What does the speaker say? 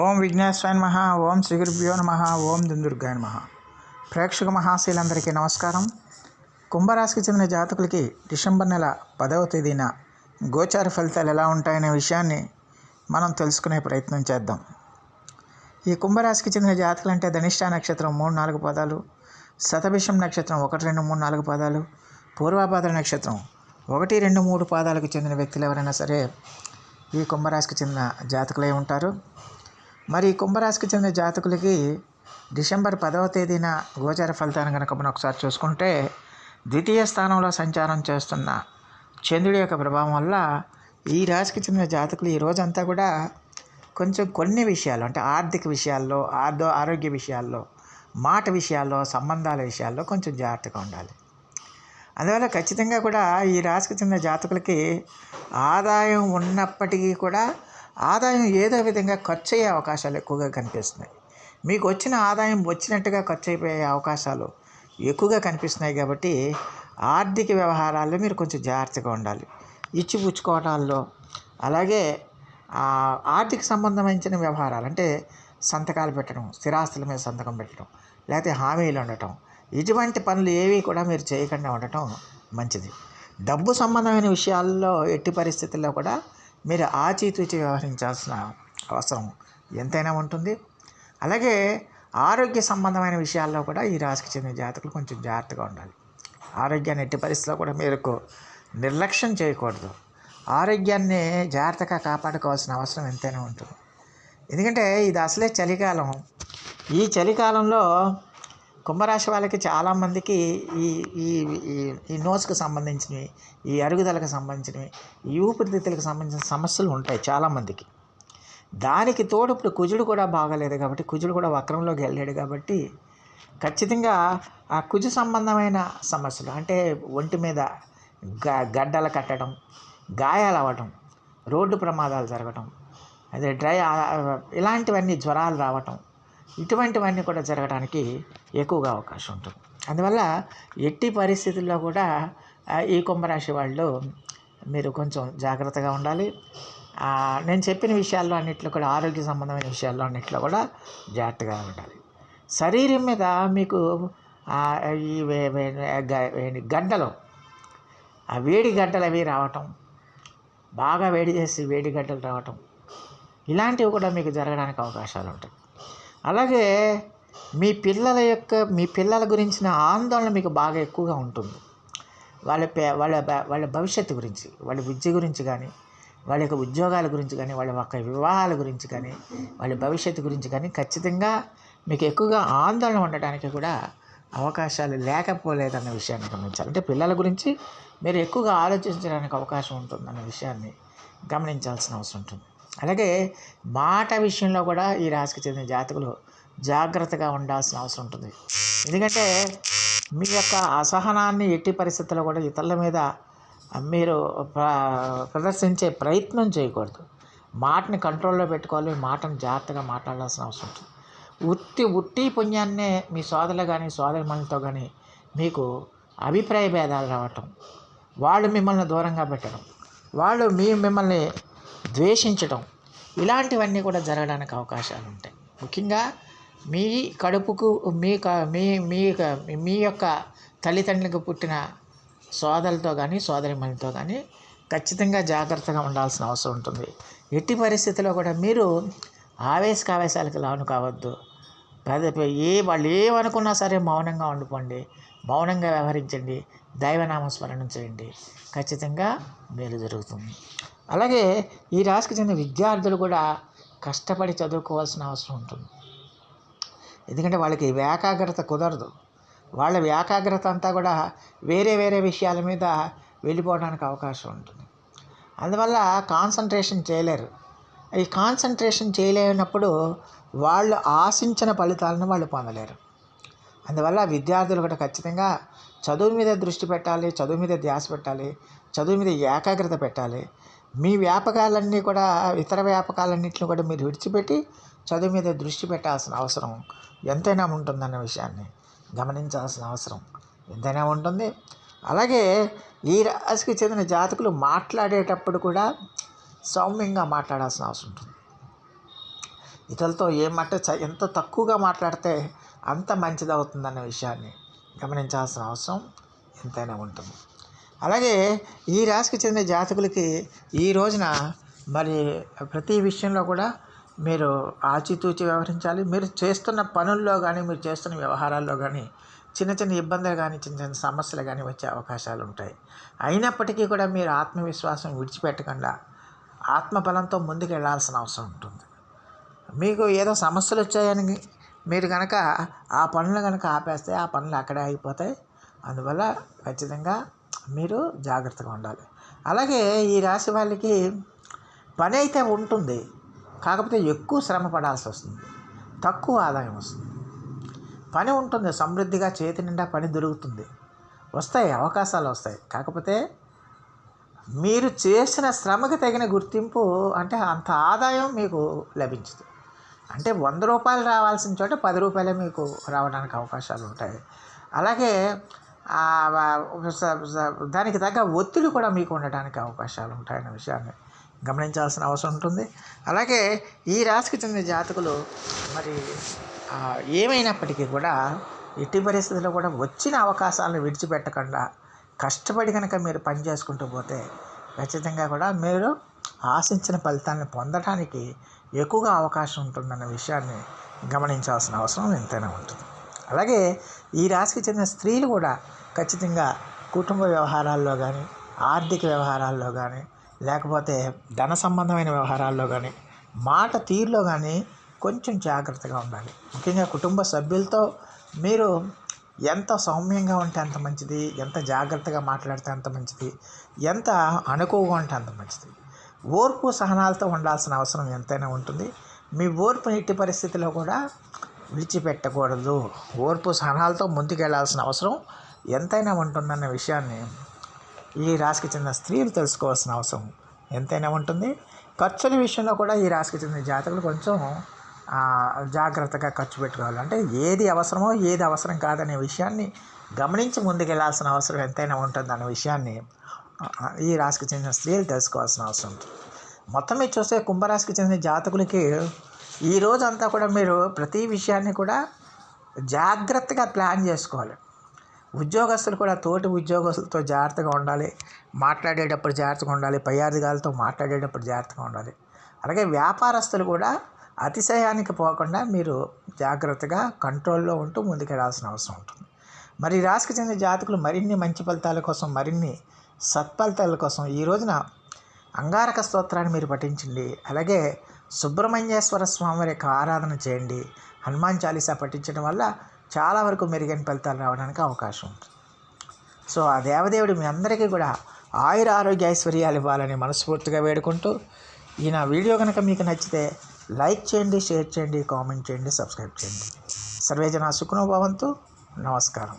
ఓం విఘ్నేశ్వరాయ నమ ఓం శ్రీగురుభ్యో నమ ఓం దుందుర్గాయ నమ. ప్రేక్షక మహాశీలందరికీ నమస్కారం. కుంభరాశికి చెందిన జాతకులకి డిసెంబర్ నెల పదవ తేదీన గోచార ఫలితాలు ఎలా ఉంటాయనే విషయాన్ని మనం తెలుసుకునే ప్రయత్నం చేద్దాం. ఈ కుంభరాశికి చెందిన జాతకులు అంటే ధనిష్ట నక్షత్రం మూడు నాలుగు పదాలు శతభిషం నక్షత్రం ఒకటి రెండు మూడు నాలుగు పదాలు పూర్వాభాద్ర నక్షత్రం ఒకటి రెండు మూడు పాదాలకు చెందిన వ్యక్తులు ఎవరైనా సరే ఈ కుంభరాశికి చెందిన జాతకులై ఉంటారు. మరి కుంభరాశికి చెందిన జాతకులకి డిసెంబర్ పదవ తేదీన గోచార ఫలితాన్ని కనుక మనం ఒకసారి చూసుకుంటే ద్వితీయ స్థానంలో సంచారం చేస్తున్న చంద్రుడి యొక్క ప్రభావం వల్ల ఈ రాశికి చెందిన జాతకులు ఈ రోజంతా కూడా కొంచెం కొన్ని విషయాలు అంటే ఆర్థిక విషయాల్లో ఆర్థ ఆరోగ్య విషయాల్లో మాట విషయాల్లో సంబంధాల విషయాల్లో కొంచెం జాగ్రత్తగా ఉండాలి. అందువల్ల ఖచ్చితంగా కూడా ఈ రాశికి చెందిన జాతకులకి ఆదాయం ఉన్నప్పటికీ కూడా ఆదాయం ఏదో విధంగా ఖర్చు అయ్యే అవకాశాలు ఎక్కువగా కనిపిస్తున్నాయి. మీకు వచ్చిన ఆదాయం వచ్చినట్టుగా ఖర్చు అయిపోయే అవకాశాలు ఎక్కువగా కనిపిస్తున్నాయి కాబట్టి ఆర్థిక వ్యవహారాల్లో మీరు కొంచెం జాగ్రత్తగా ఉండాలి. ఇచ్చిపుచ్చుకోవటాల్లో అలాగే ఆర్థిక సంబంధమైన వ్యవహారాలు అంటే సంతకాలు పెట్టడం స్థిరాస్తుల మీద సంతకం పెట్టడం లేకపోతే హామీలు ఉండటం ఇటువంటి పనులు ఏవి కూడా మీరు చేయకుండా ఉండటం మంచిది. డబ్బు సంబంధమైన విషయాల్లో ఎట్టి పరిస్థితుల్లో కూడా మీరు ఆచితూచి వ్యవహరించాల్సిన అవసరం ఎంతైనా ఉంటుంది. అలాగే ఆరోగ్య సంబంధమైన విషయాల్లో కూడా ఈ రాశికి చెందిన జాతకులు కొంచెం జాగ్రత్తగా ఉండాలి. ఆరోగ్యాన్ని ఎట్టి పరిస్థితిలో కూడా మీరు నిర్లక్ష్యం చేయకూడదు. ఆరోగ్యాన్ని జాగ్రత్తగా కాపాడుకోవాల్సిన అవసరం ఎంతైనా ఉంటుంది. ఎందుకంటే ఇది అసలే చలికాలం. ఈ చలికాలంలో కుంభరాశి వాళ్ళకి చాలామందికి ఈ ఈ ఈ- ఈ నోస్కి సంబంధించినవి ఈ అరుగుదలకు సంబంధించినవి ఈ ఊపిరితిత్తులకు సంబంధించిన సమస్యలు ఉంటాయి చాలామందికి దానికి తోడు ఇప్పుడు కుజుడు కూడా బాగాలేదు కాబట్టి కుజుడు కూడా వక్రంలోకి వెళ్ళాడు కాబట్టి ఖచ్చితంగా ఆ కుజు సంబంధమైన సమస్యలు అంటే ఒంటి మీద గ గడ్డలు కట్టడం గాయాలు అవ్వటం రోడ్డు ప్రమాదాలు జరగటం అదే డ్రై ఇలాంటివన్నీ జ్వరాలు రావటం ఇటువంటివన్నీ కూడా జరగడానికి ఎక్కువగా అవకాశం ఉంటుంది. అందువల్ల ఎట్టి పరిస్థితుల్లో కూడా ఈ కుంభరాశి వాళ్ళు మీరు కొంచెం జాగ్రత్తగా ఉండాలి. నేను చెప్పిన విషయాల్లో అన్నింటిలో కూడా ఆరోగ్య సంబంధమైన విషయాల్లో అన్నింటిలో కూడా జాగ్రత్తగా ఉండాలి. శరీరం మీద మీకు ఈ గడ్డలు ఆ వేడి గడ్డలు అవి రావటం బాగా వేడి చేసి వేడి గడ్డలు రావటం ఇలాంటివి కూడా మీకు జరగడానికి అవకాశాలు ఉంటాయి. అలాగే మీ పిల్లల యొక్క మీ పిల్లల గురించిన ఆందోళన మీకు బాగా ఎక్కువగా ఉంటుంది. వాళ్ళ పే వాళ్ళ వాళ్ళ భవిష్యత్తు గురించి వాళ్ళ విద్య గురించి కానీ వాళ్ళ యొక్క ఉద్యోగాల గురించి కానీ వాళ్ళ యొక్క వివాహాల గురించి కానీ వాళ్ళ భవిష్యత్తు గురించి కానీ ఖచ్చితంగా మీకు ఎక్కువగా ఆందోళన ఉండడానికి కూడా అవకాశాలు లేకపోలేదన్న విషయాన్ని గమనించాలి. అంటే పిల్లల గురించి మీరు ఎక్కువగా ఆలోచించడానికి అవకాశం ఉంటుందన్న విషయాన్ని గమనించాల్సిన అవసరం ఉంటుంది. అలాగే మాట విషయంలో కూడా ఈ రాశికి చెందిన జాతకులు జాగ్రత్తగా ఉండాల్సిన అవసరం ఉంటుంది. ఎందుకంటే మీ యొక్క అసహనాన్ని ఎట్టి పరిస్థితుల్లో కూడా ఇతరుల మీద మీరు ప్రదర్శించే ప్రయత్నం చేయకూడదు. మాటని కంట్రోల్లో పెట్టుకోవాలి మాటను జాగ్రత్తగా మాట్లాడాల్సిన అవసరం ఉంటుంది. ఉత్తి ఉట్టి పుణ్యాన్నే మీ సోదరులు కానీ సోదరి మనతో కానీ మీకు అభిప్రాయ భేదాలు రావటం వాళ్ళు మిమ్మల్ని దూరంగా పెట్టడం వాళ్ళు మీ మిమ్మల్ని ద్వేషించడం ఇలాంటివన్నీ కూడా జరగడానికి అవకాశాలు ఉంటాయి. ముఖ్యంగా మీ కడుపుకు మీ క- మీ మీ మీ యొక్క తల్లిదండ్రులకు పుట్టిన సోదరులతో కానీ సోదరి కానీ ఖచ్చితంగా జాగ్రత్తగా ఉండాల్సిన అవసరం ఉంటుంది. ఎట్టి పరిస్థితుల్లో కూడా మీరు ఆవేశకావేశాలకు లాను కావద్దు. పెద్ద ఏ వాళ్ళు ఏమనుకున్నా సరే మౌనంగా ఉండిపోండి. మౌనంగా వ్యవహరించండి. దైవనామస్మరణం చేయండి. ఖచ్చితంగా మేలు జరుగుతుంది. అలాగే ఈ రాశికి చెందిన విద్యార్థులు కూడా కష్టపడి చదువుకోవాల్సిన అవసరం ఉంటుంది. ఎందుకంటే వాళ్ళకి ఏకాగ్రత కుదరదు. వాళ్ళ ఏకాగ్రత అంతా కూడా వేరే వేరే విషయాల మీద వెళ్ళిపోవడానికి అవకాశం ఉంటుంది. అందువల్ల కాన్సన్ట్రేషన్ చేయలేరు. ఈ కాన్సన్ట్రేషన్ చేయలేనప్పుడు వాళ్ళు ఆశించిన ఫలితాలను వాళ్ళు పొందలేరు. అందువల్ల విద్యార్థులు కూడా ఖచ్చితంగా చదువు మీద దృష్టి పెట్టాలి చదువు మీద ధ్యాస పెట్టాలి చదువు మీద ఏకాగ్రత పెట్టాలి మీ వ్యాపకాలన్నీ కూడా ఇతర వ్యాపకాలన్నింటిని కూడా మీరు విడిచిపెట్టి చదువు మీద దృష్టి పెట్టాల్సిన అవసరం ఎంతైనా ఉంటుందన్న విషయాన్ని గమనించాల్సిన అవసరం ఎంతైనా ఉంటుంది. అలాగే ఈ రాశికి చెందిన జాతకులు మాట్లాడేటప్పుడు కూడా సౌమ్యంగా మాట్లాడాల్సిన అవసరం ఉంటుంది. ఇతరులతో ఏమంటే చ ఎంత తక్కువగా మాట్లాడితే అంత మంచిది అవుతుందన్న విషయాన్ని గమనించాల్సిన అవసరం ఎంతైనా ఉంటుంది. అలాగే ఈ రాశికి చెందిన జాతకులకి ఈ రోజున మరి ప్రతి విషయంలో కూడా మీరు ఆచితూచి వ్యవహరించాలి. మీరు చేస్తున్న పనుల్లో కానీ మీరు చేస్తున్న వ్యవహారాల్లో కానీ చిన్న చిన్న ఇబ్బందులు కానీ చిన్న చిన్న సమస్యలు కానీ వచ్చే అవకాశాలు ఉంటాయి. అయినప్పటికీ కూడా మీరు ఆత్మవిశ్వాసం విడిచిపెట్టకుండా ఆత్మబలంతో ముందుకు వెళ్ళాల్సిన అవసరం ఉంటుంది. మీకు ఏదో సమస్యలు వచ్చాయని మీరు కనుక ఆ పనులు కనుక ఆపేస్తే ఆ పనులు అక్కడే అయిపోతాయి అందువల్ల ఖచ్చితంగా మీరు జాగ్రత్తగా ఉండాలి. అలాగే ఈ రాశి వాళ్ళకి పని అయితే ఉంటుంది. కాకపోతే ఎక్కువ శ్రమ పడాల్సి వస్తుంది. తక్కువ ఆదాయం వస్తుంది. పని ఉంటుంది. సమృద్ధిగా చేతి నిండా పని దొరుకుతుంది. వస్తాయి అవకాశాలు వస్తాయి. కాకపోతే మీరు చేసిన శ్రమకు తగిన గుర్తింపు అంటే అంత ఆదాయం మీకు లభించదు. అంటే వంద రూపాయలు రావాల్సిన చోట పది రూపాయలే మీకు రావడానికి అవకాశాలు ఉంటాయి. అలాగే దానికి తగ్గ ఒత్తిడి కూడా మీకు ఉండడానికి అవకాశాలు ఉంటాయన్న విషయాన్ని గమనించాల్సిన అవసరం ఉంటుంది. అలాగే ఈ రాశికి చెందిన జాతకులు మరి ఏమైనప్పటికీ కూడా ఎట్టి పరిస్థితుల్లో కూడా వచ్చిన అవకాశాలను విడిచిపెట్టకుండా కష్టపడి కనుక మీరు పని చేసుకుంటూ పోతే ఖచ్చితంగా కూడా మీరు ఆశించిన ఫలితాన్ని పొందడానికి ఎక్కువగా అవకాశం ఉంటుందన్న విషయాన్ని గమనించాల్సిన అవసరం ఎంతైనా ఉంటుంది. అలాగే ఈ రాశికి చెందిన స్త్రీలు కూడా ఖచ్చితంగా కుటుంబ వ్యవహారాల్లో కానీ ఆర్థిక వ్యవహారాల్లో కానీ లేకపోతే ధన సంబంధమైన వ్యవహారాల్లో కానీ మాట తీరులో కానీ కొంచెం జాగ్రత్తగా ఉండాలి. ముఖ్యంగా కుటుంబ సభ్యులతో మీరు ఎంత సౌమ్యంగా ఉంటే అంత మంచిది ఎంత జాగ్రత్తగా మాట్లాడితే అంత మంచిది ఎంత అనుకువగా ఉంటే అంత మంచిది. ఓర్పు సహనాలతో ఉండాల్సిన అవసరం ఎంతైనా ఉంటుంది. మీ ఓర్పు ఎట్టి పరిస్థితిలో కూడా విడిచిపెట్టకూడదు. ఓర్పు సహనాలతో ముందుకెళ్ళాల్సిన అవసరం ఎంతైనా ఉంటుందన్న విషయాన్ని ఈ రాశికి చెందిన స్త్రీలు తెలుసుకోవాల్సిన అవసరం ఎంతైనా ఉంటుంది. ఖర్చుల విషయంలో కూడా ఈ రాశికి చెందిన జాతకులు కొంచెం జాగ్రత్తగా ఖర్చు పెట్టుకోవాలి. అంటే ఏది అవసరమో ఏది అవసరం కాదనే విషయాన్ని గమనించి ముందుకెళ్ళాల్సిన అవసరం ఎంతైనా ఉంటుంది అనే విషయాన్ని ఈ రాశికి చెందిన స్త్రీలు తెలుసుకోవాల్సిన అవసరం. ఉంటుంది మొత్తం మీద చూస్తే కుంభరాశికి చెందిన జాతకులకి ఈ రోజంతా కూడా మీరు ప్రతి విషయాన్ని కూడా జాగ్రత్తగా ప్లాన్ చేసుకోవాలి. ఉద్యోగస్తులు కూడా తోటి ఉద్యోగస్తులతో జాగ్రత్తగా ఉండాలి. మాట్లాడేటప్పుడు జాగ్రత్తగా ఉండాలి. పై అధికారులతో మాట్లాడేటప్పుడు జాగ్రత్తగా ఉండాలి. అలాగే వ్యాపారస్తులు కూడా అతిశయానికి పోకుండా మీరు జాగ్రత్తగా కంట్రోల్లో ఉంటూ ముందుకెళ్ళాల్సిన అవసరం ఉంటుంది. మరి రాశికి చెందిన జాతకులు మరిన్ని మంచి ఫలితాల కోసం మరిన్ని సత్ఫలితాల కోసం ఈ రోజున అంగారక స్తోత్రాన్ని మీరు పఠించండి. అలాగే సుబ్రహ్మణ్యేశ్వర స్వామి యొక్క ఆరాధన చేయండి. హనుమాన్ చాలీసా పఠించడం వల్ల చాలా వరకు మెరుగైన ఫలితాలు రావడానికి అవకాశం ఉంటుంది సో ఆ దేవదేవుడు మీ అందరికీ కూడా ఆయుర ఆరోగ్య ఐశ్వర్యాలు ఇవ్వాలని మనస్ఫూర్తిగా వేడుకుంటూ ఈ నా వీడియో కనుక మీకు నచ్చితే లైక్ చేయండి షేర్ చేయండి కామెంట్ చేయండి సబ్స్క్రైబ్ చేయండి. సర్వేజన సుఖనోభవంతు నమస్కారం.